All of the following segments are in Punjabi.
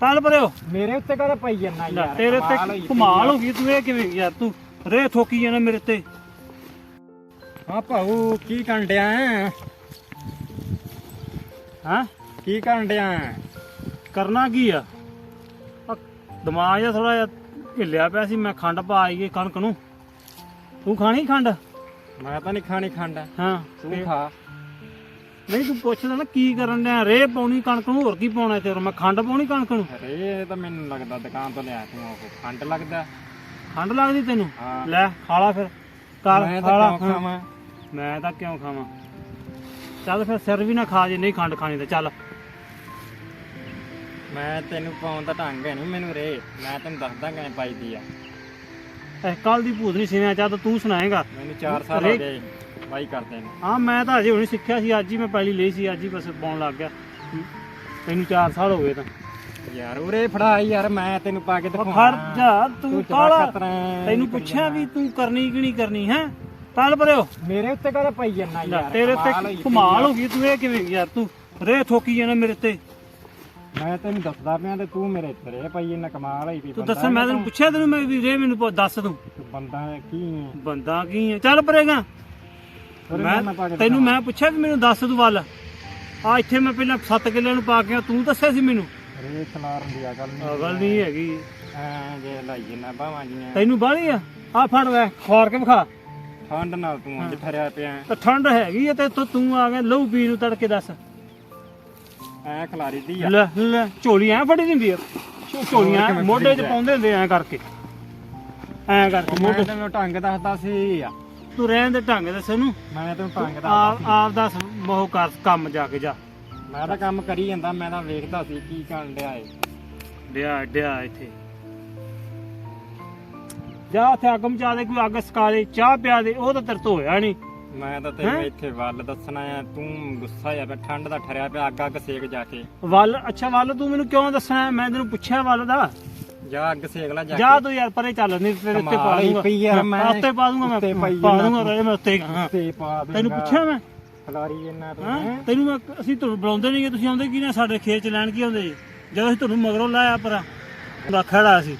ਚੱਲ ਪਰਿਓ। ਮੇਰੇ ਉੱਤੇ ਕਦੇ ਪਈ ਜਾਂਦਾ ਯਾਰ ਤੇਰੇ ਤੇ ਕਮਾਲ ਹੋ ਗਈ ਤੂੰ ਇਹ ਕਿਵੇਂ? ਯਾਰ ਤੂੰ ਰੇ ਠੋਕੀ ਜਾਣਾ ਮੇਰੇ ਤੇ ਹਾਂ ਭਾਊ ਕੀ ਕਰਨ ਡਿਆ ਹੈਂ? ਹਾਂ ਕੀ ਕਰਨ ਡਿਆ ਕਰਨਾ ਕੀ ਆ? ਦਿਮਾਗ ਜਿਹਾ ਥੋੜਾ ਜਿਹਾ ਹਿੱਲਿਆ ਪਿਆ ਸੀ ਮੈਂ ਖੰਡ ਪਾ ਆਈਏ ਕਣਕ ਨੂੰ। ਤੂੰ ਖਾਣੀ ਖੰਡ? ਮੈਂ ਤਾਂ ਨਹੀਂ ਖਾਣੀ ਖੰਡ। ਹਾਂ ਤੂੰ ਤੇ- ਖਾ। ਨਹੀਂ ਤੂੰ ਪੁੱਛਦਾ ਨਾ ਕੀ ਕਰਨ ਡਿਆ? ਰੇ ਪਾਉਣੀ ਕਣਕ ਨੂੰ ਹੋਰ ਕੀ ਪਾਉਣਾ ਤੇ ਮੈਂ ਖੰਡ ਪਾਉਣੀ ਕਣਕ ਨੂੰ? ਅਰੇ ਇਹ ਤਾਂ ਮੈਨੂੰ ਲੱਗਦਾ ਦੁਕਾਨ ਤੋਂ ਲਿਆ ਤੂੰ ਉਹ ਖੰਡ ਲੱਗਦਾ। ਖੰਡ ਲੱਗਦੀ ਤੈਨੂੰ? ਹਾਂ। ਲੈ ਖਾ ਲਾ ਫਿਰ। ਕਰ ਮੈਂ ਖਾ ਤਾਂ ਲਾ ਕਿਉਂ ਖਾਵਾਂ? ਮੈਂ ਤਾਂ ਕਿਉਂ ਖਾਵਾਂ? ਚੱਲ ਫਿਰ ਸਿਰ ਵੀ ਨਾ ਖਾ ਜੇ ਨਹੀਂ ਖੰਡ ਖਾਣੀ ਤਾਂ ਚੱਲ। ਮੈਂ ਤੈਨੂੰ ਪਾਉਣ ਦਾ ਢੰਗ ਹੈ ਨਹੀਂ ਮੈਨੂੰ ਰੇ ਮੈਂ ਤੈਨੂੰ ਦੱਸਦਾ ਕਿਵੇਂ ਪਾਈਦੀ ਆ। ਇਹ ਕੱਲ ਦੀ ਭੂਤ ਨਹੀਂ ਸਿਵਿਆ ਚਾਹ ਤਾਂ ਤੂੰ ਸੁਣਾਏਗਾ। ਮੈਨੂੰ 4 ਸਾਲ ਹੋ ਰੇ- ਗਏ। ਬਾਈ ਕਰਦੇ ਨੂੰ। ਹਾਂ ਮੈਂ ਤਾਂ ਅਜੇ ਹੁਣੇ ਸਿੱਖਿਆ ਸੀ ਅੱਜ ਹੀ ਮੈਂ ਪਹਿਲੀ ਲਈ ਸੀ ਅੱਜ ਹੀ ਬਸ ਪਾਉਣ ਲੱਗ ਗਿਆ। ਤੈਨੂੰ 4 ਸਾਲ ਹੋ ਗਏ ਤਾਂ। ਯਾਰ ਉਰੇ ਫੜਾ ਯਾਰ ਮੈਂ ਤੈਨੂੰ ਪਾ ਕੇ ਦਿਖਾਉਣਾ। ਖੜ ਜਾ ਤੂੰ ਤੂੰ ਕਾਲਾ ਤੈਨੂੰ ਪੁੱਛਿਆ ਵੀ ਤੂੰ ਕਰਨੀ ਕਿ ਨਹੀਂ ਕਰਨੀ ਹੈ? ਚੱਲ ਪਰਿਓ ਮੇਰੇ ਉੱਤੇ ਕਦੇ ਪਈ ਜਾਂਦਾ ਯਾਰ? ਤੇਰੇ ਤੇ ਕਮਾਲ। ਹੋ ਗਈ ਤੂੰ ਇਹ ਕਿਵੇਂ ਯਾਰ ਤੂੰ ਰੇ ਠੋਕੀ ਜਾਣਾ ਮੇਰੇ ਤੇ ਮੈਂ ਤੈਨੂੰ ਦੱਸਦਾ ਪਿਆ ਤੇ ਤੂੰ ਮੇਰੇ ਉੱਤੇ ਰੇ ਪਈ ਇਹਨਾਂ ਕਮਾਲ ਹੋਈ ਪਈ ਤੂੰ ਦੱਸ ਮੈਂ ਤੈਨੂੰ ਪੁੱਛਿਆ ਤੈਨੂੰ ਮੈਂ ਵੀ ਰੇ ਮੈਨੂੰ ਦੱਸ ਤੂੰ ਤੂੰ। ਬੰਦਾ ਕੀ ਹੈ? ਬੰਦਾ ਕੀ ਹੈ? ਚੱਲ ਪਰੇਗਾ। ਮੈਂ ਮੈਂ ਤੈਨੂੰ ਮੈਂ ਪੁੱਛਿਆ ਵੀ ਮੈਨੂੰ ਦੱਸ ਤੂੰ ਵੱਲ ਆ ਇੱਥੇ ਮੈਂ ਪਹਿਲਾਂ 7 ਕਿੱਲਿਆਂ ਨੂੰ ਪਾ ਕੇ ਤੂੰ ਦੱਸਿਆ ਸੀ ਮੈਨੂੰ? ਰੇ ਖਲਾਰਨ ਦੀ ਅਕਲ ਨਹੀਂ ਗੱਲ ਨਹੀਂ ਹੈਗੀ। ਐ ਜੇ ਲਾਈਏ ਨਾ ਬਾਵਾਂ ਜੀਆਂ। ਤੈਨੂੰ ਬਾਹਲੀ ਆ? ਆ ਫੜ ਲੈ ਖਵਾਰ ਕੇ ਵਿਖਾ। ਠੰਡ ਨਾਲ ਤੂੰ ਅੱਜ ਠਰਿਆ ਪਿਆ ਤਾਂ ਠੰਡ ਹੈਗੀ ਆ ਤੇ ਤੂੰ ਤੂੰ ਆ ਗਿਆ ਲਹੂ ਪੀ ਨੂੰ ਤੜਕੇ ਦੱਸ। ਐ ਖਲਾਰੀ ਦੀ ਆ। ਲੈ ਲੈ ਝੋਲੀ ਐ ਫੜੀ ਦਿੰਦੀ ਆ। ਝੋਲੀਆਂ ਮੋਢੇ 'ਚ ਪਾਉਂਦੇ ਹੁੰਦੇ ਐ ਕਰਕੇ। ਐ ਕਰਕੇ ਮੈਂ ਮੋਢੇ ਤੈਨੂੰ ਢੰਗ ਦੱਸਦਾ ਸੀ ਤੂੰ ਰਹਿਣ ਦੇ ਢੰਗ ਦੱਸ ਇਹਨੂੰ। ਮੈਂ ਤੈਨੂੰ ਢੰਗ ਦੱਸਦਾ ਆਪ ਆਪ ਦਾ ਮੋਹ ਕਰ ਕੰਮ ਜਾ ਕੇ ਜਾ। ਮੈਂ ਤਾਂ ਕੰਮ ਕਰੀ ਜਾਂਦਾ ਮੈਂ ਤਾਂ ਵੇਖਦਾ ਸੀ ਕੀ ਕਰਨ ਡਿਆ ਏ ਡਿਆ ਡਿਆ ਇੱਥੇ। ਜਾ ਉੱਥੇ ਅੱਗ ਮਚਾ ਦੇ ਕੋਈ ਅੱਗ ਸਕਾ ਦੇ ਚਾਹ ਪਿਆ ਦੇ ਉਹ ਤਾਂ ਤੇਰੇ ਤੋਂ ਹੋਇਆ ਨਹੀਂ। ਮੈਂ ਤਾਂ ਤੈਨੂੰ ਹੈਂ? ਇੱਥੇ ਵੱਲ ਦੱਸਣਾ ਆ ਤੂੰ ਗੁੱਸਾ ਆ ਪਿਆ ਠੰਡ ਦਾ ਠਰਿਆ ਪਿਆ ਅੱਗ ਅੱਗ ਸੇਕ ਜਾ ਕੇ। ਵੱਲ ਅੱਛਾ ਵੱਲ ਤੂੰ ਮੈਨੂੰ ਕਿਉਂ ਦੱਸਣਾ? ਮੈਂ ਤੈਨੂੰ ਪੁੱਛਿਆ ਵੱਲ ਦਾ। ਜਾ ਅੱਗ ਸੇਕ ਲੈ ਜਾ ਜਾ ਕੇ। ਤੂੰ ਯਾਰ ਪਰੇ ਚੱਲ ਨਹੀਂ ਤੇਰੇ ਉੱਤੇ ਪਾ ਦੂੰਗਾ। ਪਈ ਯਾਰ, ਮੈਂ ਉੱਤੇ ਪਾ ਦੂੰਗਾ ਮੈਂ। ਪਾ ਦੂੰਗਾ ਰੇ ਮੈਂ ਉੱਤੇ ਤੇ ਪਾ ਤੈਨੂੰ ਪੁੱਛਿਆ ਮੈਂ? ਖਲਾਰੀ ਇਹਨਾਂ ਤੋਂ? ਤੈਨੂੰ ਮੈਂ ਅਸੀਂ ਤੁਹਾਨੂੰ ਬੁਲਾਉਂਦੇ ਨਹੀਂਗੇ ਤੁਸੀਂ ਆਉਂਦੇ ਕੀ ਨਾ ਸਾਡੇ ਖੇਤ ਚ ਲੈਣ ਕੀ ਆਉਂਦੇ ਜਦੋਂ ਅਸੀਂ ਤੁਹਾਨੂੰ ਮਗਰੋਂ ਲਾਇਆ ਪਰ ਖੜਾ ਸੀ।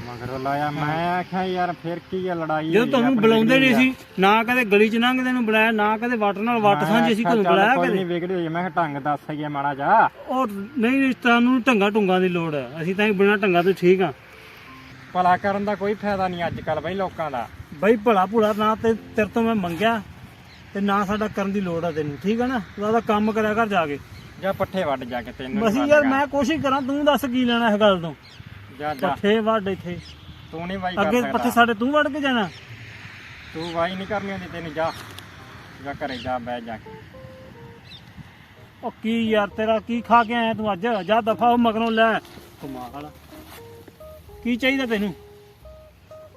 ਮਗਰ ਲਾਇਆ ਮੈਂ ਆਖਿਆ ਯਾਰ ਫਿਰ ਕੀ ਆ ਲੜਾਈ ਜਦੋਂ ਤੁਹਾਨੂੰ ਬੁਲਾਉਂਦੇ ਨਹੀਂ ਸੀ ਨਾ ਕਦੇ ਗਲੀ ਚ ਲੰਘਦੇ ਨੂੰ ਬੁਲਾਇਆ ਨਾ ਕਦੇ ਵੱਟ ਨਾਲ ਵੱਟ ਸਾਂਝੇ ਸੀ ਤੁਹਾਨੂੰ ਬੁਲਾਇਆ ਕੋਈ ਕਦੇ? ਨਹੀਂ ਵਿਗੜੀ ਹੋਈ ਮੈਂ ਕਿਹਾ ਢੰਗ ਦੱਸ ਗਿਆ ਮਾੜਾ ਜਾ ਉਹ ਨਹੀਂ ਨਹੀਂ ਤੁਹਾਨੂੰ ਢੰਗਾ ਢੁੰਗਾ ਦੀ ਲੋੜ ਹੈ ਅਸੀਂ ਤਾਂ ਬਿਨਾਂ ਢੰਗਾ ਤੋਂ ਠੀਕ ਆ। ਭਲਾ ਕਰਨ ਦਾ ਕੋਈ ਫਾਇਦਾ ਨਹੀਂ ਅੱਜ ਕੱਲ ਬਈ ਲੋਕਾਂ ਦਾ। ਬਈ ਭਲਾ ਭੁਲਾ ਨਾ ਤੇ ਤੇਰੇ ਤੋਂ ਮੈਂ ਮੰਗਿਆ ਤੇ ਨਾ ਸਾਡਾ ਕਰਨ ਦੀ ਲੋੜ ਆ ਤੈਨੂੰ ਠੀਕ ਆ ਨਾ? ਆਪਦਾ ਕੰਮ ਕਰਿਆ ਕਰ ਜਾ ਕੇ। ਜਾਂ ਪੱਠੇ ਵੱਢ ਜਾ ਕੇ ਤੈਨੂੰ ਵੱਢ ਯਾਰ। ਮੈਂ ਕੋਸ਼ਿਸ਼ ਕਰਾਂ ਤੂੰ ਦੱਸ ਕੀ ਲੈਣਾ ਇਸ ਗੱਲ ਤੋਂ? ਜਾ ਜਾ। ਪੱਠੇ ਵੱਢ ਇੱਥੇ। ਤੂੰ ਨਹੀਂ ਵਾਈ ਕਰ ਅੱਗੇ ਸਕਦਾ। ਪੱਠੇ ਸਾਡੇ ਤੂੰ ਵੱਢ ਕੇ ਜਾਣਾ? ਤੂੰ ਵਾਈ ਨਹੀਂ ਕਰਨੀ ਹੁੰਦੀ ਤੈਨੂੰ ਜਾ। ਜਾ ਘਰੇ ਜਾ ਬਹਿ ਜਾ ਕੇ। ਉਹ ਕੀ ਯਾਰ ਤੇਰਾ ਕੀ ਖਾ ਕੇ ਆਇਆ ਤੂੰ ਅੱਜ? ਜਾ ਦਫਾ ਉਹ ਮਗਰੋਂ ਲੈ। ਕਮਾਲ ਆ। ਕੀ ਚਾਹੀਦਾ ਤੈਨੂੰ?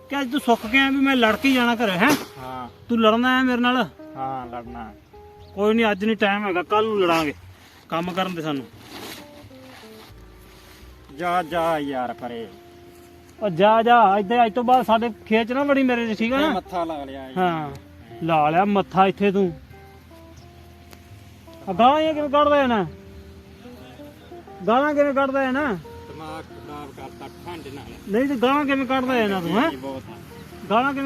ਕਿ ਅੱਜ ਤੂੰ ਸੁੱਕ ਆਇਆ ਵੀ ਮੈਂ ਲੜ ਕੇ ਹੀ ਜਾਣਾ ਘਰੇ ਹੈ? ਹਾਂ। ਤੂੰ ਲੜਨਾ ਹੈ ਮੇਰੇ ਨਾਲ? ਹਾਂ ਲੜਨਾ ਕੋਈ ਨਹੀਂ ਅੱਜ ਨਹੀਂ ਟਾਈਮ ਹੈਗਾ ਕੱਲ ਨੂੰ ਲੜਾਂਗੇ। ਕੰਮ ਕਰਨ ਦੇ ਸਾਨੂੰ। ਜਾ ਜਾ ਯਾਰ ਪਰੇ। ਉਹ ਜਾ ਜਾ ਇੱਥੇ ਅੱਜ ਤੋਂ ਬਾਅਦ ਸਾਡੇ ਖੇਤ 'ਚ ਨਾ ਵੜੀ ਮੇਰੇ 'ਚ ਠੀਕ ਆ ਨਾ? ਮੱਥਾ ਲਾ ਲਿਆ। ਹਾਂ ਲਾ ਲਿਆ ਮੱਥਾ ਇੱਥੇ ਤੂੰ। ਗਾਲਾਂ ਇਹ ਕਿਵੇਂ ਕੱਢਦਾ ਹੈ ਨਾ ਗਾਲਾਂ ਕਿਵੇਂ ਕੱਢਦਾ ਹੈ ਨਾ ਦਿਮਾਗ ਖਰਾਬ ਕਰਤਾ ਠੰਡ ਨਾਲ। ਨਹੀਂ ਤੇ ਗਾਲਾਂ ਕਿਵੇਂ ਕੱਢਦਾ ਹੈ ਨਾ ਤੂੰ ਹੈ? ਬਹੁਤ ਆ। ਗਾਲਾਂ ਕਿਵੇਂ